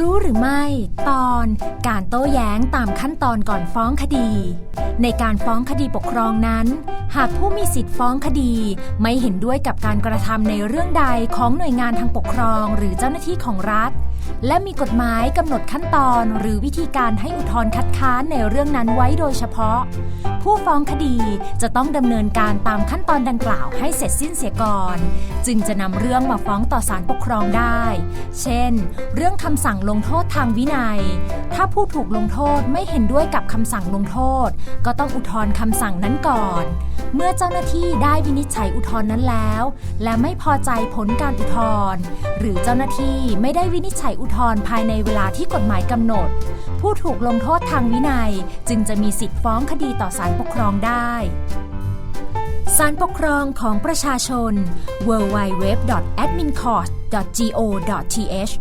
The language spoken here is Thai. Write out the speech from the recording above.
รู้หรือไม่ ตอนการโต้แย้งตามขั้นตอนก่อนฟ้องคดี ในการฟ้องคดีปกครองนั้น หากผู้มีสิทธิ์ฟ้องคดีไม่เห็นด้วยกับการกระทำในเรื่องใดของหน่วยงานทางปกครองหรือเจ้าหน้าที่ของรัฐ และมีกฎหมายกำหนดขั้นตอนหรือวิธีการให้อุทธรณ์คัดค้านในเรื่องนั้นไว้โดยเฉพาะ ผู้ฟ้องคดีจะต้องดำเนินการตามขั้นตอนดังกล่าวให้เสร็จสิ้นเสียก่อน จึงจะนำเรื่องมาฟ้องต่อศาลปกครองได้ เช่น เรื่องคำสั่งลงโทษทางวินัย ถ้าผู้ถูกลงโทษไม่เห็นด้วยกับคำสั่งลงโทษ ก็ต้องอุทธรณ์คำสั่งนั้นก่อน เมื่อเจ้าหน้าที่ได้วินิจฉัยอุทธรณ์นั้นแล้ว และไม่พอใจผลการอุทธรณ์หรือเจ้าหน้าที่ไม่ได้วินิจฉัยอุทธรณ์ภายในเวลาที่กฎหมายกำหนด ผู้ถูกลงโทษทางวินัย จึงจะมีสิทธิ์ฟ้องคดีต่อศาลปกครองได้ศาลปกครองของประชาชน www.admincourt.go.th